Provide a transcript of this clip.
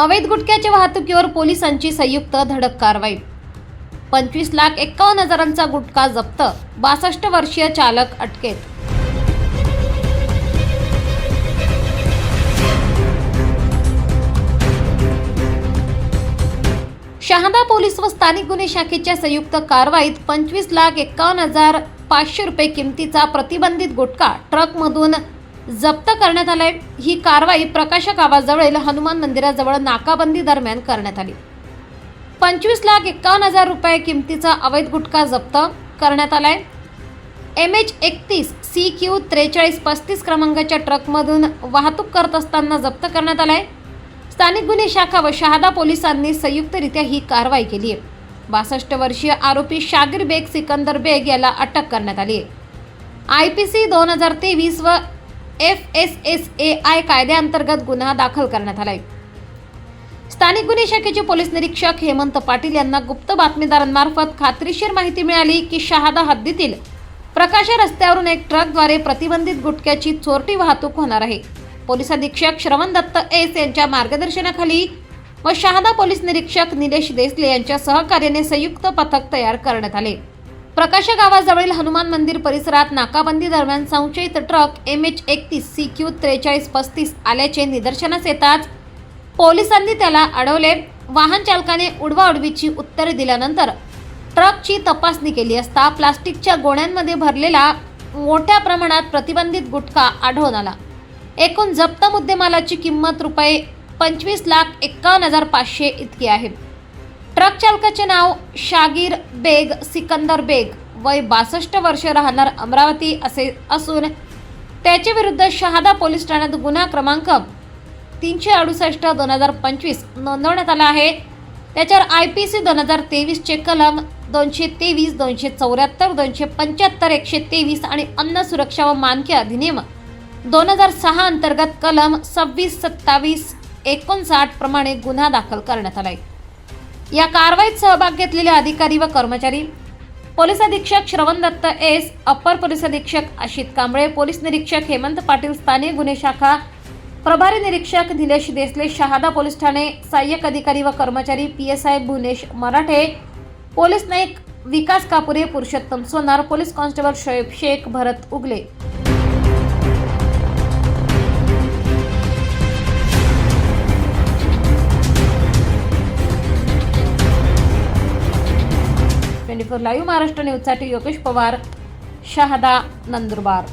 अवैध गुटख्याच्या वाहतुकीवर पोलिसांची संयुक्त धडक कारवाई. पंचवीस लाख एक्कावन्न हजारांचा गुटखा जप्त बासष्ट वर्षीय चालक अटकेत. शहादा पोलीस व स्थानिक गुन्हे शाखेच्या संयुक्त कारवाईत पंचवीस लाख एक्कावन्न हजार पाचशे रुपये किमतीचा प्रतिबंधित गुटखा ट्रकमधून जप्त करण्यात आलाय. ही कारवाई प्रकाशक आवाजजवळील हनुमान मंदिराजवळ नाकाबंदी दरम्यान करण्यात आली. पंचवीस लाख एक्कावन्न हजार रुपये किमतीचा अवैध गुटखा जप्त करण्यात आलाय. एम एच एकतीस सी क्यू त्रेचाळीस पस्तीस क्रमांकाच्या ट्रकमधून वाहतूक करत असताना जप्त करण्यात आलाय. स्थानिक गुन्हे शाखा व शहादा पोलिसांनी संयुक्तरित्या ही कारवाई केली आहे. बासष्ट वर्षीय आरोपी शागिर बेग सिकंदर बेग याला अटक करण्यात आली आहे. आय पी सी दोन हजार तेवीस व F S S A I कायद्याअंतर्गत गुन्हा दाखल करण्यात आलाय. स्थानिक गुन्हे शाखेचे पोलीस निरीक्षक हेमंत पाटील यांना गुप्त बातमीदारांमार्फत खात्रीशीर माहिती मिळाली की शहादा हद्दीतील प्रकाश रस्त्यावरून एक ट्रकद्वारे प्रतिबंधित गुटख्याची चोरटी वाहतूक होणार आहे. पोलीस अधीक्षक श्रवण दत्त एस यांच्या मार्गदर्शनाखाली व शहादा पोलीस निरीक्षक निलेश देसले यांच्या सहकार्याने संयुक्त पथक तयार करण्यात आले. प्रकाश गावाजवळील हनुमान मंदिर परिसरात नाकाबंदी दरम्यान संशयित ट्रक एम एच एकतीस सी क्यू त्रेचाळीस पस्तीस आल्याचे निदर्शनास येताच पोलिसांनी त्याला अडवले. वाहन चालकाने उडवाउडवीची उत्तरे दिल्यानंतर ट्रकची तपासणी केली असता प्लास्टिकच्या गोण्यांमध्ये भरलेला मोठ्या प्रमाणात प्रतिबंधित गुटखा आढळून आला. एकूण जप्त मुद्देमालाची किंमत रुपये पंचवीस लाख एक्कावन्न हजार पाचशे इतकी आहे. ट्रक चालकाचे नाव शागीर बेग सिकंदर बेग. वय बासष्ट वर्ष राहणार अमरावती असे असून त्याच्या विरुद्ध शहादा पोलीस ठाण्यात गुन्हा क्रमांक तीनशे अडुसष्ट दोन हजार पंचवीस नोंदवण्यात आला आहे. त्याच्यावर आय पी सी दोन हजार तेवीसचे कलम दोनशे तेवीस दोनशे चौऱ्याहत्तर दोनशे पंच्याहत्तर एकशे तेवीस आणि अन्न सुरक्षा व मानके अधिनियम दोन हजार सहा अंतर्गत कलम सव्वीस सत्तावीस एकोणसाठ प्रमाणे गुन्हा दाखल करण्यात आला आहे या कारवाईत सहभाग घेतलेले अधिकारी व कर्मचारी. पोलीस अधीक्षक श्रवण दत्त एस अप्पर पोलीस अधीक्षक अशित कांबळे पोलीस निरीक्षक हेमंत पाटील स्थानिक गुन्हे शाखा प्रभारी निरीक्षक निलेश देसले शहादा पोलीस ठाणे सहाय्यक अधिकारी व कर्मचारी P S I Bhuvanesh Marathe police Naik Vikas Kapure Purushottam Sonar police constable Shoaib Shaikh Bharat Ugale. Live Maharashtra न्यूजसाठी योगेश पवार शहादा नंदुरबार.